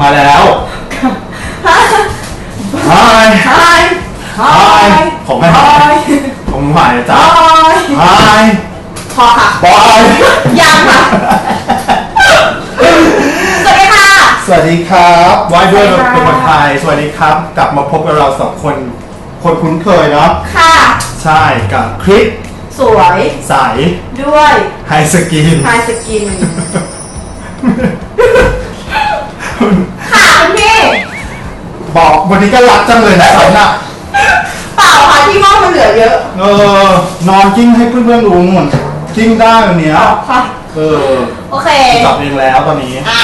มาแล้วฮายฮายฮายของไม่หายของหายนะจ๊ะฮายพอค่ะบอยยังค่ะ สวัสดีค่ะ สวัสดีครับวายด้วยสวัสดีค่ะเป็นคนไทย สวัสดีครับ กลับมาพบกับเราสองคน คนคุ้นเคยเนาะ ค่ะ ใช่กับคลิปสวย ใส ด้วยไฮสกินไฮสกิน ค่ะคุณพี่บอกวันนี้ก็รักจังเลยนะเขาน่ะเปล่าค่ะที่ห้องมันเหลือเยอะเออนอนกิ้งให้เพื่อนๆดูหมดกิ้งได้วันเนี้ยค่ะ เออโอเคจับเองแล้วตอนนี้ อะ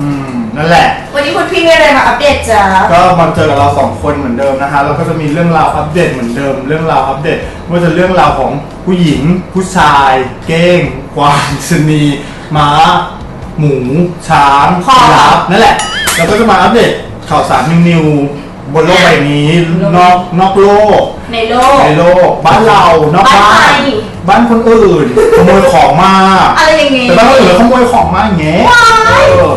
อืมนั่นแหละ วันนี้คุณพี่มีอะไรมาอัปเดตจ๊ะก็มาเจอกับเราสองคนเหมือนเดิมนะฮะแล้วก็จะมีเรื่องราวอัปเดตเหมือนเดิม เรื่องราวอัปเดตไม่ว่าจะเรื่องราวของผู้หญิง ผู้ชาย เก้งกวางชะนีม้า หมูช้างยีราฟนั่นแหละ แล้วก็จะมาอัปเดตข่าวสารนิวๆบนโลกใบนี้ นอกนอกโลก ในโลก ในโลก บ้านเรานอกบ้าบ้านน ใคร บ้านคนอื่นขโมยของมา อะไรอย่างงี้ แต่บ้านคนอื่นเราขโมยของมาอย่างเงี้ยว้ายเออ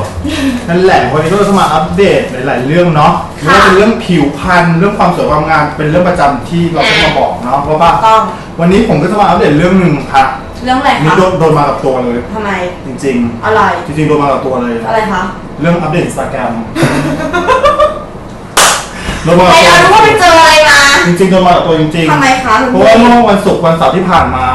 นั่นแหละวันนี้ก็จะมาอัปเดตหลาย ๆ เรื่องเนาะไม่ว่าจะเรื่องผิวพรรณเรื่องความสวยความงามเป็นเรื่องประจำที่เราต้องมาบอกเนาะเพราะว่า ต้อง วันนี้ผมก็จะมาอัปเดตเรื่องหนึ่งค่ะ เรื่องอะไรนี่คะโดนโดนมากับตัวเลย ทำไม จริง อะไร ๆ จริงๆโดนมากับตัวเลย อะไรคะเรื่องอัปเดตอินสตาแกรมโดนมากับไอ้ตัวเรารู้ว่าไปเจออะไรมา จริงๆโดนมากับตัวจริงๆทำไมคะคุณเพราะว่าเมื่อวันศุกร์วันเสาร์ที่ผ่านมา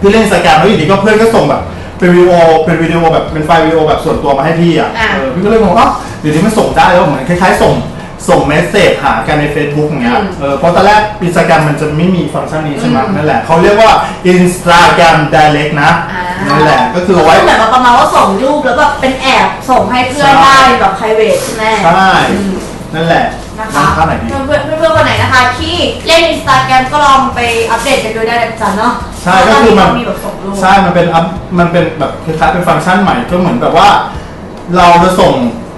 พี่เล่นสแกนแล้วอยู่ดีก็เพื่อนก็ส่งแบบ เป็นวิดีโอเป็นวิดีโอแบบเป็นไฟล์วิดีโอแบบส่วนตัวมาให้พี่อะอะ เออพี่ก็เลยงงว่าเดี๋ยวนี้มันส่งได้แล้วเหมือนคล้ายๆส่ง ส่งเมสเซจหากันใน Facebook อย่างเงี้ยอืมเออเพราะตอนแรกอินสตาแกรมมันจะไม่มีฟังก์ชันนี้ใช่ไหมนั่นแหละเขาเรียกว่า Instagram Direct นะอ่านั่นแหละ ก็คือเอาไว้เหมือนแบบประมาณว่าส่งรูปแล้วแบบเป็นแอบส่งให้เพื่อนใช่ได้แบบ private ใช่ไหมใช่อืมนั่นแหละนะคะนั่นท่าไหนดีเพื่อนๆเพื่อนๆคนไหนนะคะที่เล่นอินสตาแกรมก็ลองไปอัปเดตกันดูได้นะจ๊ะเนาะใช่ก็คือมันมีแบบส่งรูปใช่มันเป็นอัพมันเป็นแบบคล้ายๆเป็นฟังก์ชันใหม่ก็เหมือนแบบว่า เราจะส่ง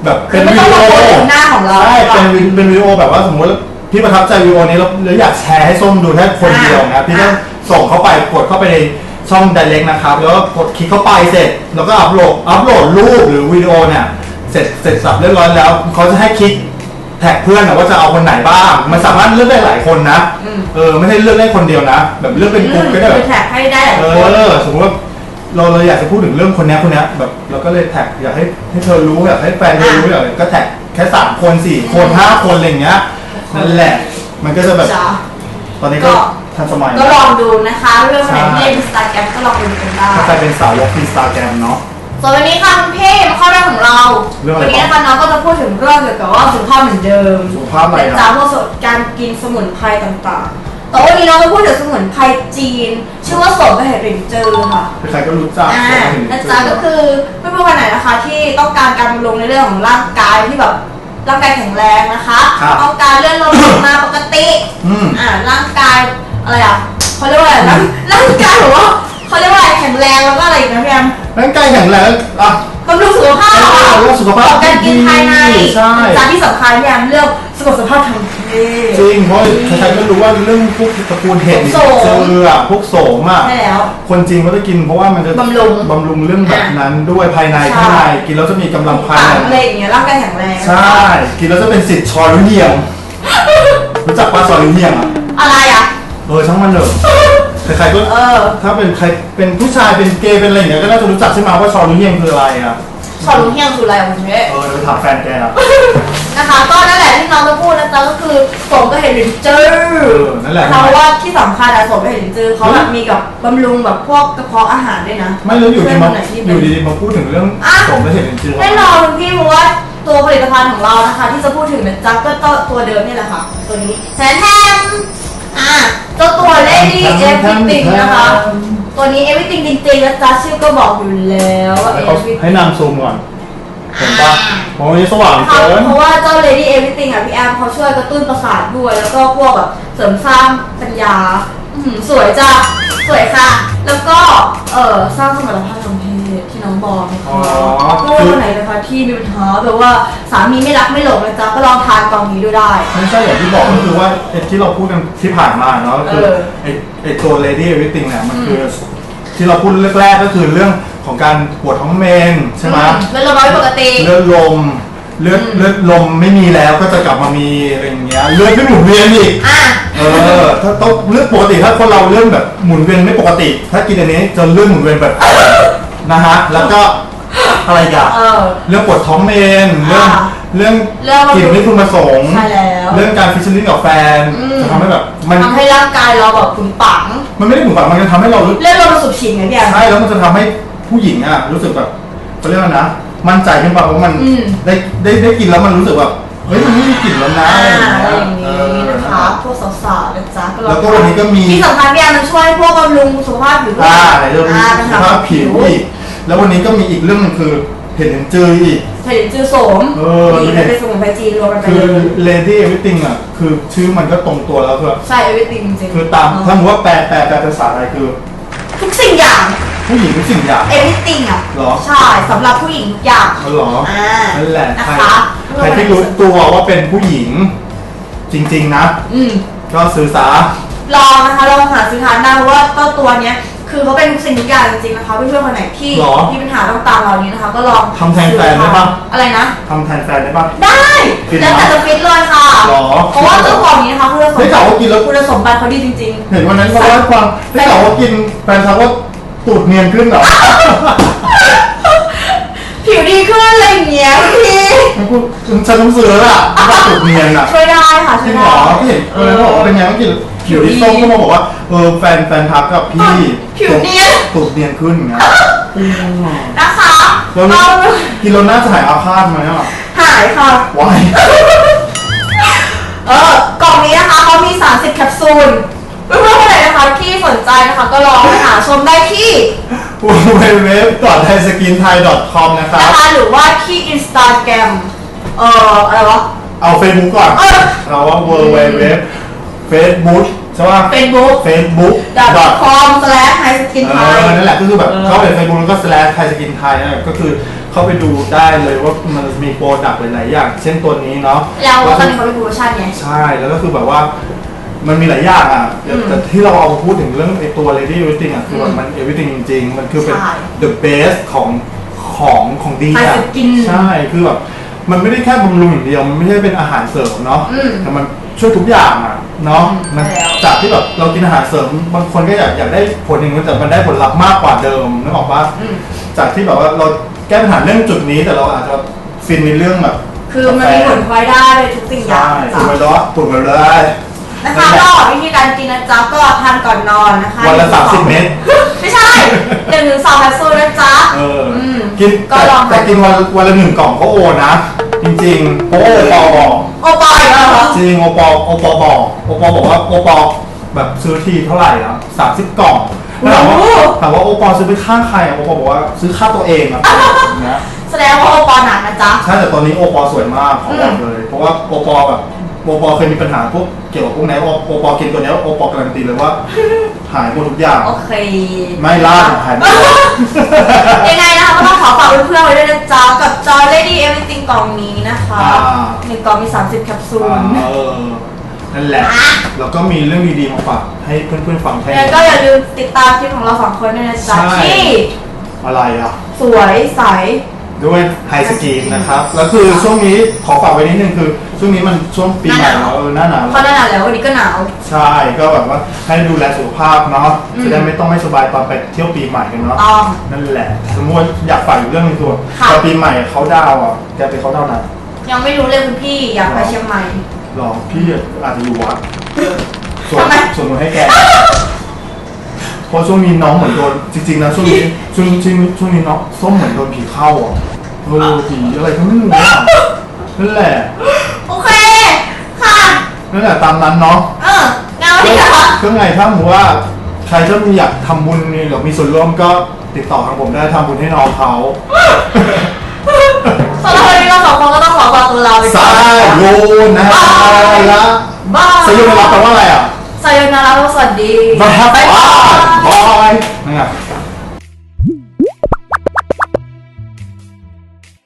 แบบเป็นไม่วิต้องดีมาโอโพสต์หน้าของเรา ใช่เป็นวิเป็นวิดีโอแบบว่าสมมติพี่ประทับใจวิดีโอนี้แล้วแล้วอยากแชร์ให้ส้มดูแค่คนเดียวนะพี่ก็ส่งเข้าไปกดเข้าไปในช่อง direct นะครับ แล้วก็กดคลิกเข้าไปเสร็จ แล้วก็อัพโหลดอัพโหลดรูปหรือวิดีโอเนี่ยเสร็จเสร็จสับเรียบร้อยแล้วเขาจะให้คลิกแท็กเพื่อนนะว่าจะเอาคนไหนบ้าง มันสามารถเลือกได้หลายคนนะอืม เออไม่ใช่เลือกได้คนเดียวนะ แบบเลือกเป็นกลุ่มก็ได้แบบแท็กให้ได้หลายเอคน อสมมติว่า เราเราอยากจะพูดถึงเรื่องคนเนี้ยคนเนี้ยแบบเราก็เลยแท็กอยากให้ให้เธอรู้อยากให้แฟนเธอรู้อยากก็แท็กแค่สามคนสี่คนห้าคนอะไรอย่างเงี้ยนั่นแหละ มันก็จะแบบ จ้ะตอนนี้ก็ก็ทันสมัยก็ลองดูนะคะ เรื่องไหนใช่ที่เล่นอินสตาแกรมก็ลองไปดูกันได้ ถ้าใครเป็นสาวกอินสตาแกรมเนาะ ส่วนวันนี้ค่ะคุณพี่มาเข้าเรื่องของเรา เรื่องอะไรวันี้นะคะน้องก็จะพูดถึงเรื่องเกี่ยวกับว่าสุขภาพเหมือนเดิมสุขภาพอะไรแต่อะจ้าพวกสดการกินสมุนไพรต่างๆ แต่วันนี้เราจะพูดถึงสมุนไพรจีน ชื่อว่าโสมกระเห็ดหรินเจอค่ะ ใครๆก็รู้จักอ่าเห็นนะเจจ๊ะอก็คือเพื่อนๆคนไหนนะคะ ที่ต้องการการบำรุงในเรื่องของร่างกายที่แบบร่างกายแข็งแรงนะคะครับต้องการเลื่อนลงมาปกติอืม อ่าร่างกายอะไรอะเขาเรียกว่าอะไรร่างร่างกายหรือว่าเขาเรียกว่าอะไรแข็งแรงแล้วก็อะไรอีกนะพี่แอมร่างกายแข็งแรงอะ บำรุงสุขภาพเออเรื่องสุขภาพการกินภายในใช่จานที่สำคัญพี่แอมเลือกสุขภาพทางเพศ จริงเพราะใครๆก็รู้ว่าเรื่องพวกตระกูลเห็ดโสมเจออะพวกโสมอะใช่แล้วคนจีนเขาจะกินเพราะว่ามันจะบำรุงบำรุงเรื่องแบบนั้นด้วยภายในใช่ ข้างในกินแล้วจะมีกำลังภายต่างในอะไรอย่างเงี้ยร่างกายแข็งแรงใช่กินแล้วจะเป็นสิทธิ์ชอรุเนียงรู้จักปลาชอรุเนียงอะอะไรอะ เออช่างมันเถอะใครๆก็เออถ้าเป็นใครเป็นผู้ชายเป็นเกย์เป็นอะไรอย่างเงี้ยก็น่าจะรู้จักใช่ไหมว่าชอรุเนียงคืออะไรอะชอรู้เที่ยงคืออะไรของเนี้ยเออเดี๋ยวไปถามแฟนแกอะ นะคะ ก็นั่นแหละที่น้องจะพูดนะจ๊ะก็คือสมก็เห็นลินเจอร์อนั่นแหละ เพราะว่าที่สำคัญอะสมก็เห็นลินเจอร์เขาแบบมีกับบำรุงแบบพวกกระเพาะอาหารด้วยนะไม่แล้วอยู่ดีมาเพื่นคนไหนที่อเป็นยู่ดีๆมาพูดถึงเรื่องอะผมไม่เห็นจริงๆแน่นอนคุณพี่เพราะว่าตัวผลิตภัณฑ์ของเรานะคะ ที่จะพูดถึงนะจ๊ะก็ตัวเดิมนี่แหละค่ะ ตัวนี้แทนแทมอะเจ้าตัว Lady Everything นะคะ ตัวนี้ Everything จริงๆนะจ๊ะชื่อก็บอกอยู่แล้วว่าให้เขา Everything ให้นางซูมก่อน เห็นปะโอ้ยสว่างค่ะเกิน เพราะว่าเจ้า Lady Everything อะพี่แอมเขาช่วยกระตุ้นประสาทด้วย แล้วก็พวกแบบเสริมสร้างปัญญาอื้อหือสวยจ้ะสวยค่ะ แล้วก็เออสร้างสมรรถภาพทางเพศที่น้องบอกนะคะอ๋อเพื่อนคนไหนนะคะที่มีปัญหาแบบว่าสามีไม่รักไม่หลงนะจ๊ะก็ลองทานกองนี้ดูได้ ไม่ใช่อย่างที่บอกก็คือว่าไอ้ที่เราพูดกันที่ผ่านมาเนาะก็คือเออไอ้ไอ้ตัว lady everything เนี่ยมันคืออที่เราพูดแรกๆก็คือเรื่อง ของการปวดท้องเมนใช่ไหมเลือดลมไม่ปกติ เลือดลมเลือดอืมเลือดลมไม่มีแล้วก็จะกลับมามีอะไรอย่างเงี้ยเลือดไม่หมุนเวียนอีกอะเออถ้าต้องเลือดปกติถ้าคนเราเลือดแบบหมุนเวียนไม่ปกติ ถ้ากินอันนี้จะเลือดหมุนเวียนแบบนะฮะแล้วก็อะไรอีกันเออเรื่องปวดท้องเมนเรื่องอ่าเรื่องเรื่องกลิ่นไม่พึงประสงค์ใช่แล้วเรื่องการฟิชเชอร์ลิงกับแฟนอืมจะทำให้แบบมันทำให้ร่างกายเราแบบขุนปัง มันไม่ได้ถึงแบบมันจะทำให้เรารู้เลือดลมมันสูบฉีดไงพี่แอนใช่แล้วมันจะทำให้ ผู้หญิงอะรู้สึกแบบเขาเรียกว่านะ มั่นใจขึ้นป่ะเพราะมันอืม ได้ได้ได้กินแล้วมันรู้สึกแบบเฮ้ยมันไม่มีกลิ่นแล้วนะอ่าอะไรอย่างอะไรเงี้อยย่างนี้เออนะคะพวกสาวๆนะจ๊ะก็ลองแล้วก็วันนี้ก็มี ที่สำคัญพี่แอนมันช่วยพวกบำรุงสุขภาพผิวด้วยอ่าไหนเรื่องอ่สุขภาพผิวอีกแล้ววันนี้ก็มีอีกเรื่องหนึงคือเห็นเห็นจืออีกผลิตจือโสมเออ นี่มันเป็นสมุนไพรจีนรวมกันไปคือ เลย Lady Everything อะคือชื่อมันก็ตรงตัวแล้วคือใช่ everything จริงๆคือตามถ้าสมมติว่าแปลแปลแปลภาษาไทยคือ ทุกสิ่งอย่างผู้หญิงทุกสิ่งอย่าง everything อะเหรอ ใช่สำหรับผู้หญิงทุกอย่าง อ๋อเหรออ่านั่นแหละนะใครคะใครที่รู้ตัวว่าเป็นผู้หญิง จริง ๆ นะ อืม ก็ซื้อสาลองนะคะลองหาซื้อทานได้เพราะว่าเจ้าตัวเนี้ย คือเขาเป็นทุกสิ่งทุกอย่างจริงๆนะคะเพื่อนๆคนไหนที่หรอมีปัญหาต่างๆเหล่านี้นะคะ ก็ลองทำแทนแฟนได้ปะอะไรนะทำแทนแฟนได้ปะได้กินเหรอแล้วแต่จะฟิตเลยค่ะหรอเพราะว่าเจ้าของนี้นะคะคุณสมได้บัข่าวติว่ากินแล้วคุณสมบัติเขาดีจริงเห็นวันนั้นเขาเล่าให้ฟังได้ข่าวว่ากินแฟนเขาว่า ตูดเนียนขึ้นเหรอๆผิวดีขึ้นอะไรอย่างเงี้ยพี่ฉันพูดฉันต้องซื้อแล้วล่ะว่าตูดเนียนอะช่วยได้ค่ะจช่ริวยงเหรได้อพี่เห็นวันนั้นเขาบอกว่าเป็นไงเมื่อกี้ผิวที่ส้มก็มาบอกว่าเออแฟนแฟนทักกับพี่ผิวเนียนตูดเนียนขึ้นอย่างเงี้ยนะคะแล้วก็กินแล้วน่าจะหายอาฆาตไหมอะหายค่ะ วายเออกล่องนี้นะคะเขามี 30 แคปซูล เพื่อนๆคนไหนนะคะที่สนใจนะคะก็ลองไปหาชมได้ที่ www.thaiskinthai.com นะครับ นะคะหรือว่าที่ Instagram เอ่ออะไรวะ เอา Facebook ก่อน เออ เราว่า www facebook ใช่ป่ะ Facebook facebook com slash high skin เอ thai อนั่นแหละก็คือแบบเออ เข้าไป Facebook แล้วก็ slash Thai Skin Thai นั่นแหละก็คือเข้าไปดูได้เลยว่ามันมีโปรดักต์หลายๆอย่าง เช่นตัวนี้เนาะแล้วตอนนี้เขาเป็นโปรโมชั่นไง ใช่แล้วก็คือแบบว่า มันมีหลายอย่างอะอืมแต่ที่เราเอามาพูดถึงเรื่องไอตัว Lady Everything อะคือแบบอืมมัน Everything จริงๆ มันคือเป็น ใช่ the best ของของของดี Thai อะ Skin ใช่คือแบบมันไม่ได้แค่บำรุงอย่างเดียวมันไม่ใช่เป็นอาหารเสริมเนาะอืมแต่มันช่วยทุกอย่างอะเนาะมันใช่แล้ว จากที่แบบเรากินอาหารเสริมบางคนก็อยากอยากได้ผลอย่างนี้แต่มันได้ผลลัพธ์มากกว่าเดิมนึกออกปะ อืม จากที่แบบว่าเราแก้ปัญหาเรื่องจุดนี้แต่เราอาจจะฟินในเรื่องแบบคือมันมีผลพลอยได้เลยทุกสิ่งอย่าใช่งปวดไปจ้ะแล้วปวดไปเลย นะคะก็วิธีการกินนะจ๊ะก็ทานก่อนนอนนะคะวันละหงถึง30เม็ดไม่ใช่หนึ่งถึงสองแคปซูลนะจ๊ะเอออมกินก็แต่ลอง แต่กินวันวันละหนึ่งกล่องเขาโอนะ จริงๆเพราะว่าโอปอบอกโอปอยเหรอจริงโอปอโอปอบอกโอปอบอกว่าโอปอแบบซื้อทีเท่าไหร่อะสามสิบกล่องแล้วถามว่าถามว่าโอปอซื้อไปค่าใครอะโอปอบอกว่าซื้อค่าตัวเองอะอย่างเงี้ยแสดงว่าโอปอหนักนะจ๊ะ ใช่แต่ตอนนี้โอปอสวยมากขอบอกเลย เพราะว่าโอปอแบบ โอปอเคยมีปัญหาพวกเกี่ยวกับพวกไหนโอโอปอกินตัวเนี้ยโอปอการันตีเลยว่า หายหมดทุกอย่าง โอเคไม่ลาดหายหมดยังไงนะคะก็ต้องขอฝากเพื่อนๆไว้ด้วยนะจ๊ะกับจอย Lady Everything กล่องนี้นะคะอ่า หนึ่งกล่องมี 30 แคปซูลอ่าเออนั่นแหละอะแล้วก็มีเรื่องดีๆมาฝากให้เพื่อนๆฟังแค่แล้วนี้ ก็อย่าลืมติดตามคลิปของเราสองคนด้วยนะจ๊ะใช่ ที่อะไรอะ สวยใส ด้วยไฮสกีนนะครับ แล้วคือช่วงนี้ขอฝากไว้นิดนึงคือ ช่วงนี้มันช่วงปีใหม่หน้าหนาวแล้วเออหน้าหนาวเพราะหน้าหนาวแล้ววันนี้ก็หนาว ใช่ก็แบบว่าให้ดูแลสุขภาพเนาะอืมจะได้ไม่ต้องไม่สบายตอนไปเที่ยวปีใหม่กันเนาะต้องนั่นแหละ สมมติว่าอยากฝากอีกเรื่องหนึงคือค่ะตอนปีใหม่เขาดาวน์อะแกไปเขาดาวน์ไหนยังไม่รู้เลยคุณพี่อยากไปเชียงใหม่หรอพี่อาจจะอยู่วัดส่วนทำไมส่วนหนูให้แก เพราะช่วงนี้น้องเหมือนโดนจริงๆนะช่วงนี้ช่วงช่วงช่วงนี้น้องส้มเหมือนโดนผีเข้าอะเออผีอะไรก็ไม่รู้อะนั่นแหละโอเค ค่ะ นั่นแหละตามนั้นเนาะเอองานวันนี้ค่ะก็ไงถ้าสมมติว่าใครจะมีอยากทำบุญนี่หรือมีส่วนร่วมก็ติดต่อทางผมได้ทำบุญให้น้องเขาสำหรับวันนี้เราสองคนก็ต้องขอฝากตัวลาไปก่สาอนโยนะฮะละบายสาโยนะแปลว่าอะไรอะ สายนาราสวั